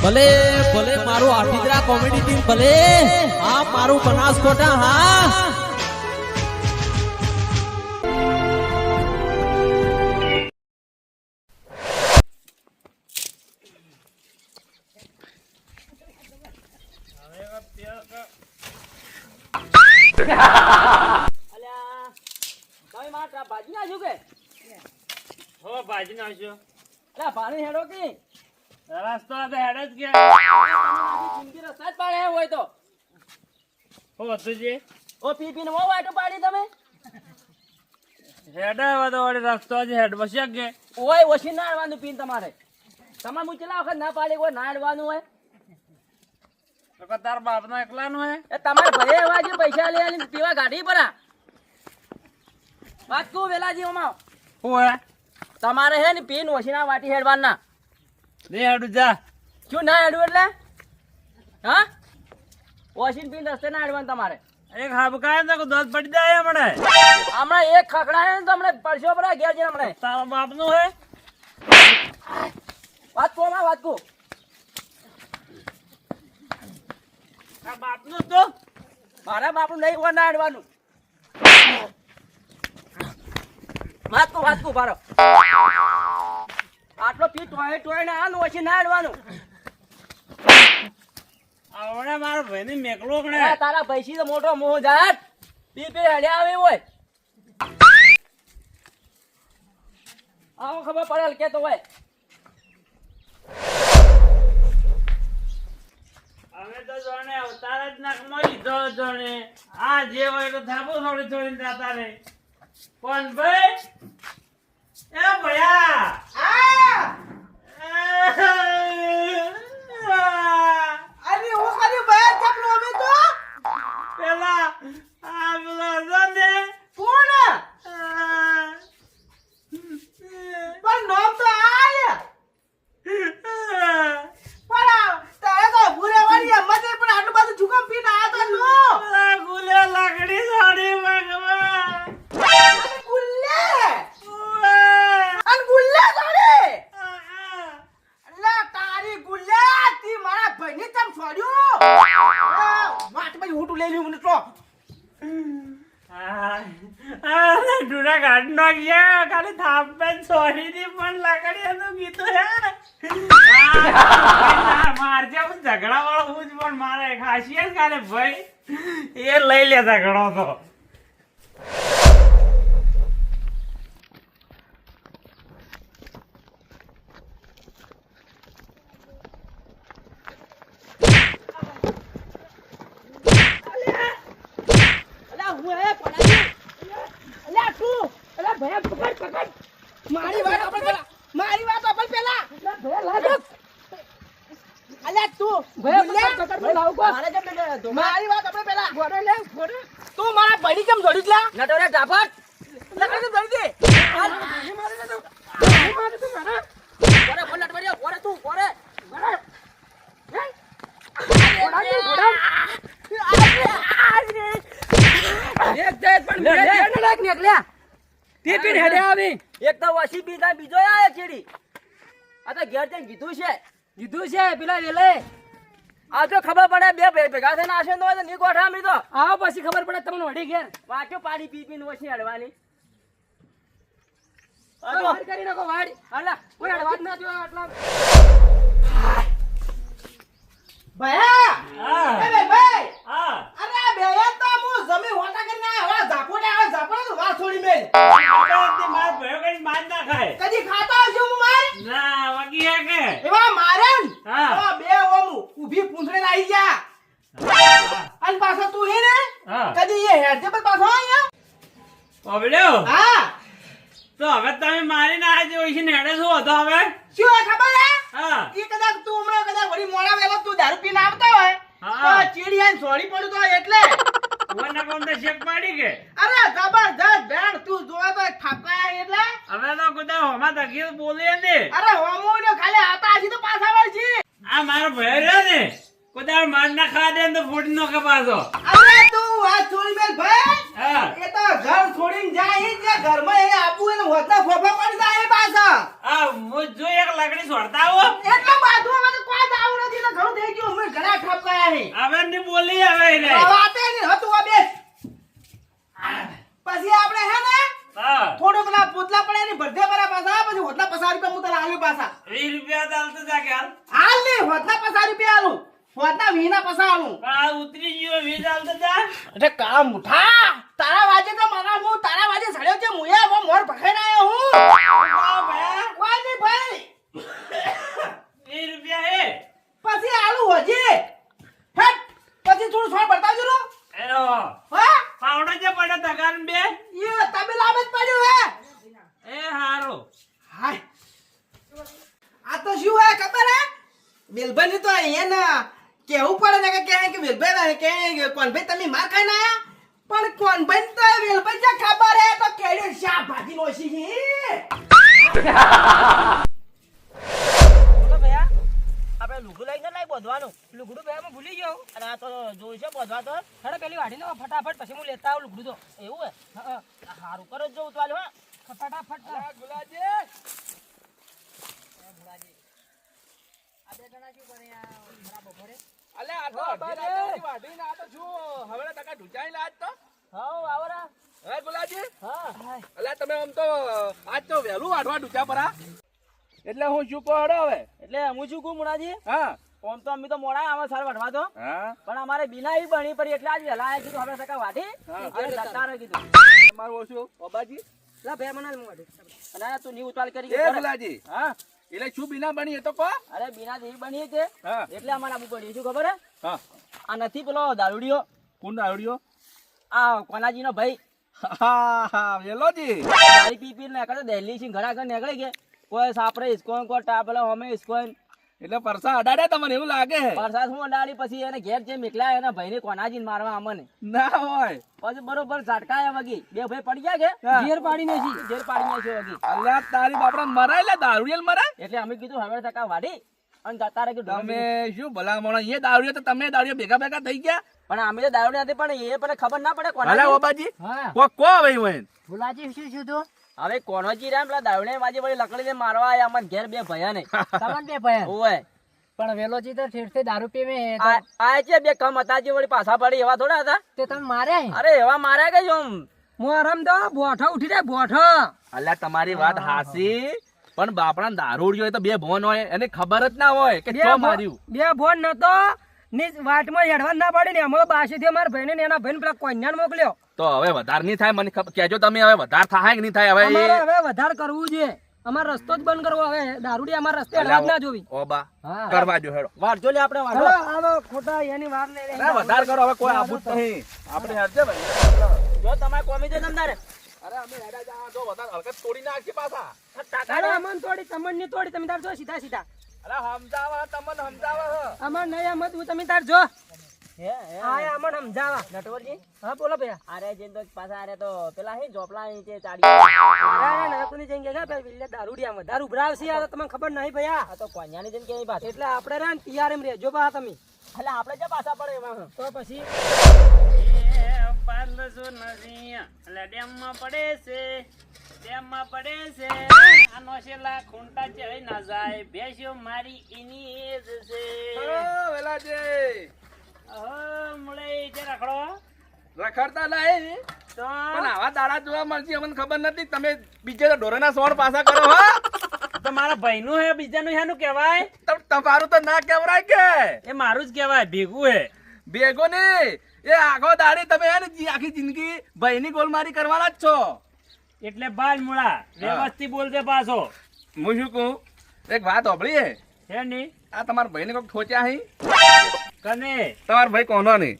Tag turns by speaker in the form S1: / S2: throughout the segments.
S1: ભલે ભલે મારું આઠીદરા કોમેડી ટીમ ભલે હા મારું બનાસકોટા હા.
S2: અલ્યા તમે મારા ભાજી નાખ્યું કે?
S3: ભાજી નાખજો
S2: અલ્યા પાણી હેડો કે?
S3: રસ્તો તો હેડ જ
S2: જિંદગી રસ્તા જ? પાડે હોય તો
S3: હો તુજે
S2: ઓ પી પીને વો વાટો પાડી તમે?
S3: હેડ આવે તો વળી રસ્તો જ હેડ બસ્યા કે
S2: ઓય ના પીને તમારે. તમારે હું કેટલા વખત ના પાડી કોઈ ના અડવાનું હોય?
S3: તો કે તાર બાપ નો એકલા હે?
S2: એ તમારે ભલે એવા જે પૈસા લઈ પીવા ગાડી પરા વાત કુ વેલાજી ઓમાં
S3: હું? હે
S2: તમારે હે ને પીન ઓછી ના વાટી હેડવાના.
S3: દે હેડું જા.
S2: શું ના હેડવું એટલે? હા? વોશિંગ પીન રસ્તે ના હેડવાનું તમારે.
S3: એક હાબકાય ને તો પડી જાય હમણે.
S2: હમણાં એક ખકડા ને તો હમણાં પરસો પરા ગયા છે હમણાં.
S3: તારા બાપનું હે?
S2: વાત કહું માં વાત
S3: કો બાપનું તો?
S2: મારા બાપનું નહીં હોય ના હાડવાનું. વાત કો વાત કો પારો આટલો પી ટોય ટોય ને આનું ઓછી ના હેડવાનું
S3: આવડે મારો ભાઈ ને મેકલો કણે
S2: તારા ભાઈ તો મોટો મોહ જાત. પી પી હડ્યા આવે હોય. આવો ખબર પડે કે તો હોય.
S3: અમે તો જોણે અવતાર જ નાકમાં લીધો જોણે આ જે હોય તો થાપો થોડી થોડી જતા રે. કોણ ભાઈ એ ભયા જ ભાઈ એ લઈ લેતા ઘણો તો.
S4: મારી વાત આપણે પેલા. મારી વાત આપણે પેલા. અલ્યા તું
S2: ભયા પકડ પકડ લાવ કો મારે
S4: મારી વાત આપણે પેલા.
S2: ઘોડે લે ઘોડે.
S4: તું મારા ભાઈને કેમ જોડી લા?
S2: નટોરે ડાફટ
S4: લગન કેમ જોડી દે.
S2: ફોડે ફોડ નટવરિયો ફોડે તું. ફોડે ફોડે એક તો વસી બીજા બીજો આયો ચીડી. આ તો ઘેર જઈને કીધું છે. કીધું છે પેલા વેલે આ તો ખબર પડે બે ભે- ભેગા થઈને આશે તો ની ગોઠા મી તો આવો પછી ખબર પડે તમને વડી ઘેર. વાટ્યો પાડી પી પીને ઓછી અડવાની. વાડ કરી નાખો વાડ. હાલા. કોઈ અડવાજ ના થયો આટલા.
S4: ભયા! એ બે ભાઈ!
S3: હા.
S4: અરે આ તો હું જમી હોટા કરીને આયા. હવે ઝાપોટે આવે ઝાપોટે તો વાત છોડી મેલ.
S3: મારા ભાઈઓ કઈ માર ના ખાય.
S4: કદી ખાતો આવજો હું માર?
S3: ના વાગી કે
S4: એવા મારે
S3: હા.
S4: એવા પૂંછડે આવી ગયા. અને પાછો તું હે ને? કદી એ હેડજે પર પાછો અહીંયા.
S3: ઓબલ્યો
S4: હા.
S3: તો હવે તમે મારી ના હોય છે નેડે શું હતો હવે?
S4: શું હે ખબર હે?
S3: હા.
S4: એ કદાચ તું હમણાં કદાચ વળી મોડા વેલો તું દારૂ પીને આવતો હોય.
S3: હા.
S4: તો ચીડી આઈને સોળી પડ્યું તો એટલે.
S3: વન કોમ તો શેક પાડી કે.
S4: અરે જબરદસ્ત બેન તું જોવા તો ઠાકાય એટલે.
S3: હવે તો કુદા હોમાં તકીર બોલે ને.
S4: અરે હોમો ને ખાલી આતા હજી તો પાછા વળ છે
S3: આ મારો ભાઈ રહ્યો ને કોદાળ માર ના ખા દે ને તો ફૂટ નો કે પાછો
S4: અરે તું આ છોડી બેલ ભાઈ. એ તો ઘર છોડીને જાય જ ઘર ઘરમાં એ આપું એને હોતા ફોફા પડી જાય એ પાછા.
S3: આ હું જો એક લાકડી છોડતા આવો.
S4: એટલું બાધું હવે તો કોઈ જ આવું ઠપકાયા હે
S3: હવે ની બોલી હવે એને.
S4: વાતે નહીં હતું આ બેસ પછી આપણે હે ને
S3: હા
S4: થોડું પેલા પોતલા પડ્યા ની ભરતે ભરા પાછા પછી હોટલા પચાસ રૂપિયા હું તને આલ્યું પાછા
S3: વીસ રૂપિયા ચાલતો જા કે હાલ.
S4: હાલ ને હોટલા પચાસ રૂપિયા આલું હોટલા વીના પૈસા આલું
S3: પણ આ ઉતરી ગયો વીસ ચાલતો જા
S4: અરે કા મુઠા તારા વાજે તો મારા હું તારા વાજે સડ્યો છે મુયા હું મોર પકડીને આવ્યો હું
S3: આ ભાઈ,
S4: કોઈ નહીં ભાઈ
S3: વીસ રૂપિયા હે
S4: પછી આલુ હજી હેટ પછી થોડું છોડ બતાવજો રો
S3: એનો
S4: હા
S3: પાવડો જે પડે તગાન બે
S4: એ તમે લાભ જ પડ્યું હે
S3: એ હારો
S4: હાય આ તો શું હે ખબર હે વેલભાઈ તો અહીંયા ના કેવું પડે ને કે કહે કે વેલભાઈ કે કોનભાઈ તમે માર ખાઈને આયા પણ કોનભાઈ તો વેલભાઈ જે ખબર હે તો કેડી શા ભાજી નો છે
S2: બોલો ભૈયા આપણે લુગડું લઈને નહીં બોધવાનું. લુગડું ભૈયા હું ભૂલી ગયો. અને આ તો જોઈ છે બોધવા તો. હેડો પેલી વાઢી ફટાફટ પછી હું લેતા આવું લુગડું તો. એવું હે? સારું કરો જો ઉતવાલ હા. ફટાફટ. ગુલાજી.
S5: ગુલાજી. આ તો અડધી રાતે વાઢીને આ તો શું હવે ટકા ઢૂંચાઈ લાજ તો?
S2: હા આવરા
S5: અલે તમે આમ તો આજ તો વહેલું વાઢવા ડૂચા પરા. એટલે હું શું કહો હવે?
S2: એટલે હું શું કહું મુણાજી
S5: હા.
S2: ઓમ તો અમે તો મોડા આવે સાર વાઢવા તો. પણ અમારે બિના ઈ બની પડી એટલે આજ વહેલા આયા કીધું હવે સકા વાઢી. અને જતા કીધું.
S5: તમારું ઓછું બાબાજી
S2: લા બે મને હું વાઢી અને તું ની ઉતાલ કરી
S5: એ
S2: ગયો. હા.
S5: એટલે શું બીના બની એ તો કો
S2: અરે બિના દેવી બની છે.
S5: હા.
S2: એટલે અમારે આબુ પડી શું ખબર હે?
S5: હા.
S2: આ નથી પેલો દારૂડિયો.
S5: કોણ દારૂડિયો?
S2: આ કોનાજી નો ભાઈ.
S5: હા હા વેલોજી
S2: દારૂ પી પી નીકળે દિલ્હી થી ઘરા ઘર નીકળી ગયા કોઈ સાપરે ઇસ્કોન કોઈ ટાપલો અમે ઇસ્કોન.
S5: એટલે પરસા અડાડે તમને એવું લાગે?
S2: વરસાદ શું અડાડી પછી એને ઘેર જે મેકલા એના ભાઈને કોનાજી મારવા અમને.
S5: ના હોય.
S2: પછી બરોબર ઝાટકાયા વગી. બે ભાઈ પડી ગયા કે? ઘેર પાડીને છે ઘેર પાડીને છે વગી.
S5: અલ્યા તારી બાપડા મરાય લે દારૂડિયલ મરાય?
S2: એટલે અમે કીધું હવે ટકા વાડી અને જતા રહે
S5: તમે શું ભલા મોણા એ દારૂડિયો તો તમે દારૂ ભેગા ભેગા થઈ ગયા?
S2: પણ અમે તો દારૂ નથી પણ એ પણ ખબર ના પડે કોનાજી
S5: ઓબાજી કો કો ભાઈ વહેન
S2: ભુલાજી શું શું તો? હવે કોનોજી રામ પેલા દારૂને વાજી વળી લકડી મારવા આયા અમાર ઘેર બે ભયા ને
S6: તમન બે ભયા?
S2: ઓય
S6: પણ વેલોજી તો ઠેરથી દારૂ પીવે એ તો.
S2: આ આ છે બે કમ હતા જે વળી પાછા પડી એવા થોડા હતા?
S6: તે તમે માર્યા
S2: અરે એવા માર્યા કે જોમ? હું આરામ તો બોઠો ઉઠી જાય બોઠો.
S5: અલ્યા તમારી વાત હાસી પણ બાપડા દારૂડિયો તો બે ભોન હોય એને ખબર જ ના હોય કે ચો માર્યું.
S2: બે ભોન નતો ની વાટમાં હેડવા ના પડી ને અમે બાસી થી મારા ભાઈને એના ભાઈને પેલા કોન્યાને મોકલ્યો.
S5: તો હવે વધારે નહીં થાય મને ખબર તમે હવે વધારે થાય કે નહીં થાય હવે
S2: અમારે હવે વધારે કરવું છે. અમારે રસ્તો જ બંધ કરવો હવે દારૂડી અમારા રસ્તે હેડવા ના જોવી.
S5: ઓબા
S2: હા.
S5: કરવા જો હેડો.
S2: વાટજો લે આપણે વાટો આવો ખોટા એની વાર લઈ
S5: અરે વધારે કરો હવે કોઈ આબુ નહીં. આપણે હેડજે ભાઈ.
S2: જો તમારે કોમી છે તમતારે
S5: અરે અમે હેડા જા જો વધારે હલકત તોડી નાખી પાછા.
S2: અરે અમન તોડી તમનની તોડી તમે તાર જો સીધા સીધા.
S5: સમજાવા તમને સમજાવા હ.
S2: નહીં અમન તું તમે તાર જો. હા અમન સમજાવા. નટવરજી? હા બોલો ભૈયા. અરે જે તો પાછા અરે તો પેલા હે જોપલા અહીં તે ચાડી અરે નરકુની ભાઈ વિલ્લે આ તમને ખબર નહીં ભૈયા. આ તો કોન્યાની જન કે વાત એટલે આપણે રે તિયાર એમ રેજો બા તમે. એટલે આપણે જે પાછા પડે તો પછી
S3: પાંચસો નથી એટલે ડેમમાં પડે છે ડેમમાં પડે છે. આ નોશેલા ખૂંટા ચડી ના જાય. ભેંસ્યો મારી એની એ જ છે
S5: વેલાજી.
S3: અહો, મળે છે રખડો.
S5: રખડતા નહીં
S3: તો?
S5: પણ આવા દાડા જોવા મળશે અમને ખબર નથી. તમે બીજે ઢોરેના સોણ પાછા કરો હા.
S3: તો મારા ભાઈનું હે બીજાનું હેનું કેવાય
S5: તમ- તમારું તો ના કેવરાય કે.
S3: એ મારું જ કેવાય ભેગું હે.
S5: ભેગો ને એ આખો દાડી તમે આખી જિંદગી ભાઈની ગોલમારી કરવાના જ છો.
S3: એટલે બાજ મુળા વ્યવસ્થિત બોલજે પાછો.
S5: હું શું કહું? એક વાત હોભળી હે?
S3: હે ની?
S5: આ તમારા ભાઈને કોક ઠોચ્યા હી?
S3: કને?
S5: તમારા ભાઈ કોનો ની?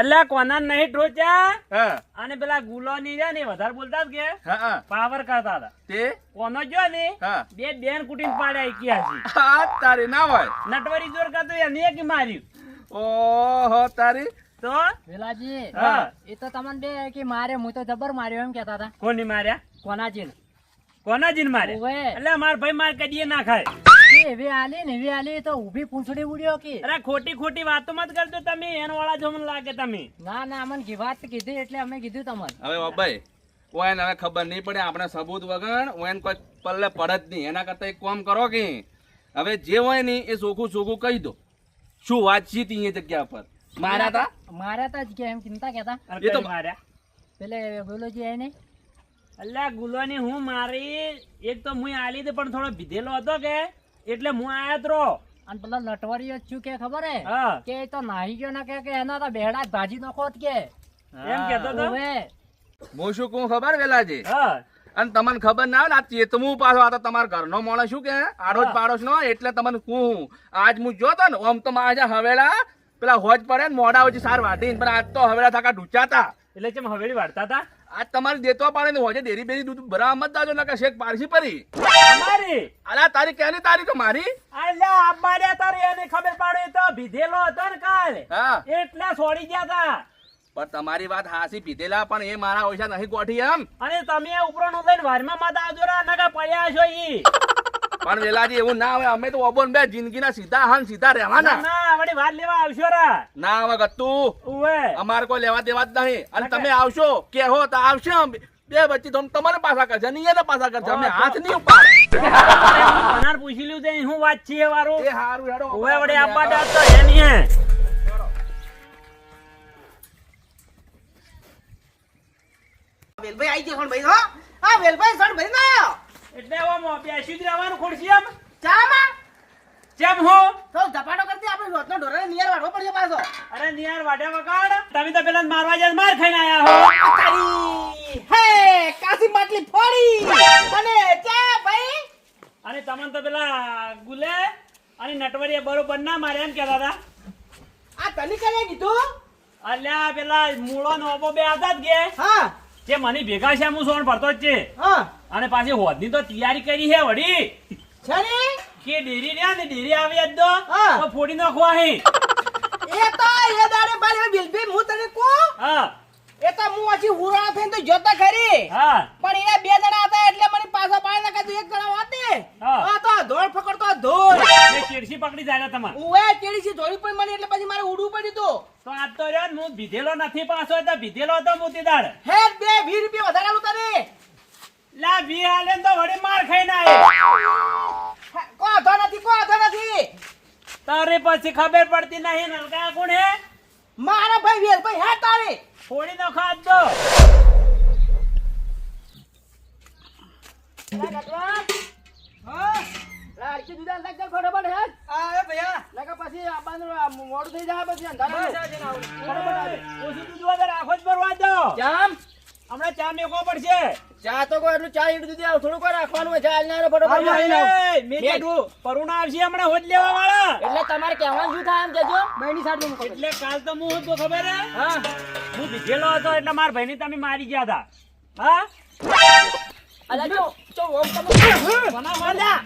S3: એટલે કોના નહીં ઠોચ્યા?
S5: હા.
S3: અને પેલા ગુલો ની છે ને વધારે બોલતા જ કે? પાવર કરતા હતા.
S5: તે?
S3: કોનો જો ને બે બેન કુટીન પાડ્યા ઇક્યાસી
S5: છે. તારી ના હોય.
S3: નટવરી જોર કરતો એને કે માર્યું.
S5: ઓહો તારી
S3: તો?
S6: વેલાજી
S3: હા.
S6: એ તો તમને બે કે મારે હું તો જબર માર્યો એમ કેતા હતા.
S3: કોની માર્યા?
S6: કોનાજી
S3: કોના
S6: મારે
S3: એટલે માર ભાઈ માર કદીએ ના ખાય.
S6: એવી આલી ને એવી આલી તો ઊભી પૂંછડી ઉડ્યો કે.
S3: અરે ખોટી ખોટી વાતો મત કરજો તમે એનો વાળા જો મને લાગે તમે.
S6: ના ના અમને કી વાત કીધી એટલે અમે કીધું તમને.
S5: હવે બાબાઈ હવે ખબર નહીં પડે આપણે સબૂત વગર ઓયને કોઈ પલ્લે પડત નહીં. એના કરતા એક કામ કરો કે હવે જે હોય ને એ સોખું સોખું કહી દો. શું વાતચીત અહીંયા એ જગ્યા પર? માર્યા તા?
S6: માર્યા તા જ કે એમ ચિંતા કેતા
S5: એ તો
S3: માર્યા.
S6: પેલે બોલો જે એને
S3: અલ્યા ગુલોની હું મારી? એક તો હું આલી હતી પણ થોડો ભીધેલો હતો કે? એટલે હું આયા જ
S6: અને પેલા લટવારી શું કે ખબર હે? કે એ તો નાહી ગયો ને કે કે એના તો બેડા ભાજી નાખો ખોત કે.
S3: એમ કેતો તો.
S5: હું શું કહું ખબર વેલાજી?
S3: હા.
S5: અને તમને ખબર ના હોય ને આ ચેતવું પાછો આ તો તમારા ઘરનો માણસ શું કે? આડોશ પાડોશ નો એટલે તમને કહું આજ હું જોતો ને આમ તો મારા હવેલા પેલા હોજ પડે ને મોડા હોય સાર વાટી પણ આજ તો હવેલા થાકા ઢૂંચાતા
S3: એટલે કેમ હવેલી વાળતા હતા
S5: આજ તમારે દેતો પાડે ને હોજે ડેરી બેરી દૂધ બરાબર મત દાજો ના કે શેક પારસી પરી.
S3: મારી
S5: અલા તારી ક્યાંની તારીખ મારી
S3: અલ્યા અમારે તારી એને ખબર પાડે તો ભીધેલો હતો ને કાલ.
S5: હા.
S3: એટલે છોડી ગયા તા.
S5: પણ તમારી વાત હાસી પીધેલા પણ એ મારા ઓછા નહીં ગોઠી એમ.
S3: અને તમે ઉપરો નું લઈને વારમાં મત આવજો નકા પડ્યા છો ઈ.
S5: પણ વેલાજી એવું ના હોય અમે તો ઓબોન બે જિંદગીના સીધા હાન સીધા રહેવાના.
S3: ના વળી વાત લેવા આવશો રા.
S5: ના હવે ગત્તુ.
S3: ઉવે.
S5: અમારે કોઈ લેવા દેવા જ નહીં. અને તમે આવશો કે હો તો આવશે બે બચ્ચી તો તમારે પાછા કરશે નહીં એને પાછા કરશે. અમે હાથ નહીં ઉપાડે.
S3: અનાર પૂછી લ્યું તે હું વાત છે વારો?
S5: એ હારું હેડો.
S3: ઉવે વળી આપા તો હે નહીં હે.
S4: વેલભાઈ આઈ ગયો ભાઈ હો? હા વેલભાઈ સણ ભાઈ ના
S3: એટલે મો બેસી જ રહેવાનું ખોડશી એમ
S4: ચામાં?
S3: જેમ હો.
S4: તો ધપાટો કરતી આપણે રોજનો ઢોરને નિયર વાડવો પડશે પાછો.
S3: અરે નિયાર વાડ્યા વગાડ. તમે તો પેલા મારવા જાય માર ખાઈને આયા હો.
S4: તારી. હે કાસી માટલી ફોડી. અને ચા ભાઈ.
S3: અને તમને તો પેલા ગુલે અને નટવરીએ બરોબર ના મારે એમ કહેતા હતા.
S4: આ તને કરે કીધું?
S3: અલ્યા પેલા મૂળો નો બે આઝાદ જ કે
S4: હા.
S3: જે મને ભેગા છે હું સોન ભરતો જ છે.
S4: હા.
S3: અને પાછી હોદની તો તૈયારી કરી હે વડી કે ડેરી રહ્યા ને ડેરી આવી જ તો ફોડી નાખો અહીં
S4: એ તો એ દાડે ભાઈ વેલભાઈ હું તને કહું?
S3: હા.
S4: એ તો હું હજી હુરાણા થઈને તો જોતો ખરી.
S3: હા.
S4: પણ એ બે જણા હતા એટલે મને પાછા પાડી નાખે તું એક જણા વાતે
S3: હા.
S4: તો ધોળ પકડતો ધોળ.
S3: એ ચીડસી પકડી જાય તમારે.
S4: ઓએ કેડી ધોળી પણ મને એટલે પછી મારે ઉડવું પડ્યું તો.
S3: તો આ તો રે હું ભીધેલો નથી પાછો તો ભીધેલો હતો મોતીદાર.
S4: હે બે વીસ રૂપિયા વધારે આલું તને.
S3: લા વી હાલે તો વળી માર ખાઈ
S4: ના કો તો નથી કો તો નથી.
S3: તારે પછી ખબર પડતી નહીં નલકા કોણ હે?
S4: મારા ભાઈ વેલભાઈ હે તારે.
S3: ફોડી નો આજ
S4: દો. લાડકી લાગ ભૈયા. લગા પછી આપણને મોડું થઈ જાય પછી અંધારા ફટાફટ આવે.
S3: ઓછું દૂધ રાખો જ ભરવા દો.
S4: જામ.
S3: હમણાં ચા મેકો પડશે.
S4: ચા તો કોઈ એટલું ચા ઈડ દીધી થોડું કોઈ રાખવાનું હોય. ચા ના ફટાફટ
S3: પરુણા આવશે હમણાં હોજ લેવા વાળા.
S4: એટલે તમારે કહેવાનું શું થાય એમ કેજો બહેની સાથે
S3: એટલે કાલ તો હું હતો ખબર હે?
S4: હા.
S3: હું બીજેલો હતો એટલે મારા ભાઈને તમે મારી ગયા હતા. હા?
S4: અલા જો જો ઓમ તમે
S3: કોના વાળા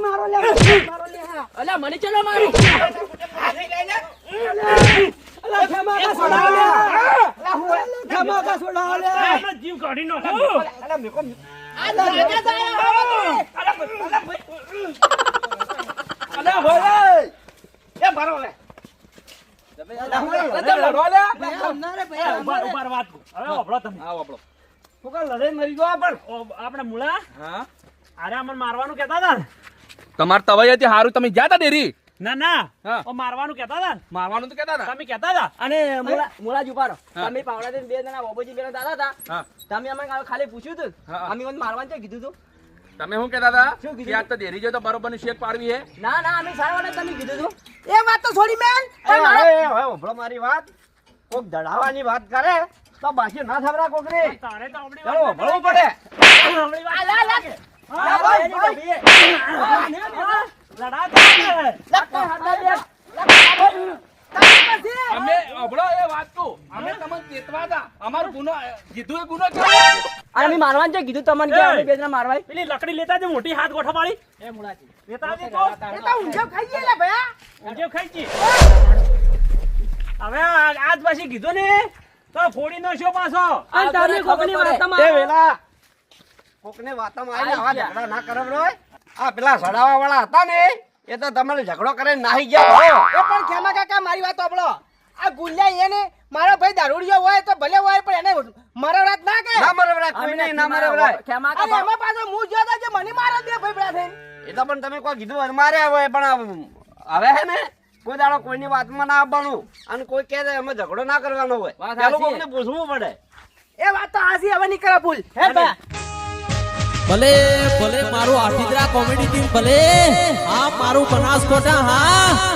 S4: મારો લે મારો લે અલા મને ચલો મારો અલા ખમા કા સોડા લે અલા હું ખમા કા સોડા લે
S3: હમણાં જીવ કાઢી નાખો
S4: અલા મેકો આ લાગે જાય અલા ભોલે એ મારો લે અલા હું લડો લે અમનારે ભૈયા
S3: ઊભા ઊભા વાત કરું. હવે વાપરો તમે
S5: આવો આપણો
S4: ફોકા લડે મરી ગયો પણ.
S3: આપણે મુળા
S5: હા?
S3: અરે અમને મારવાનું કહેતા હતા
S5: તમાર તવાઈ હતી હારું તમે ગયા તા ડેરી?
S3: ના ના. ઓ મારવાનું કહેતા હતા
S5: મારવાનું તો કેતા હતા.
S3: તમે કહેતા હતા?
S4: અને મુલા મુલા જ તમે પાવડા બે જણા બાબુજી બેના દાદા હતા. તમે અમે ખાલી પૂછ્યું હતું. અમે મને મારવાનું છે કીધું તું
S5: તમે શું કેતા હતા?
S4: શું કીધું?
S5: કે તો ડેરી જોઈ તો બરોબરની શેક પાડવી હે.
S4: ના ના અમે સારા તમે કીધું તું એ વાત તો છોડી મેન મારી
S2: વાત. કોક દડાવાની વાત કરે. તો બાકી ના થબરા કોકરી.
S3: તારે તો આપણી
S2: ચાલો ભણવું પડે.
S3: આપણી વાત
S4: લા લા
S3: હા, ભાઈ લડા તો.
S5: અમે અભળો એ વાત તું. અમે તમને ચેતવા હતા અમારો ગુનો કીધું એ ગુનો કેવો?
S4: અને અમે મારવાનું છે કીધું તમને કે અમે બે મારવાય.
S3: પેલી લકડી લેતા જે મોટી હાથ ગોઠા વાળી
S4: એ મુલાજી
S3: લેતા આવજે તો.
S4: એ તો ઊંઝો ખાઈ ગયેલા ભયા.
S3: ઊંધિયું ખાઈ જી. હવે આજ પછી કીધું ને તો ફોડી નો પાછો.
S4: અને તમે કોકની વાતમાં
S2: એ વેલા. કોકને વાતમાં આવીને આવા ઝઘડા ના કરવ રોય આ પેલા સડાવા વાળા હતા ને એ તો તમારે ઝઘડો કરીને નાહી ગયા
S4: એ પણ ખેમા કાકા મારી વાત સાંભળો. આ ગુલ્યા એને મારો ભાઈ દારૂડિયો હોય તો ભલે હોય પણ એને મારો રાત ના કે
S2: ના મરે કોઈ નહીં, ના મારે ખેમા
S4: અને એમાં પાછો હું જોયો તો જે મને મારે બે ભાઈ ભેળા થઈને.
S7: એ તો પણ તમે કોઈ કીધું હોય મારે હવે પણ હવે હે ને? કોઈ દાડો કોઈની વાતમાં ના આવવાનું અને કોઈ કહે છે એમાં ઝઘડો ના કરવાનો હોય.
S2: વાત
S7: પેલું પૂછવું પડે.
S4: એ વાત તો હાસી હવે નીકળે ભૂલ. હે બા
S5: ભલે ભલે મારું આઠીદરા કોમેડી ટીમ ભલે. હા મારું બનાસકોટા હા.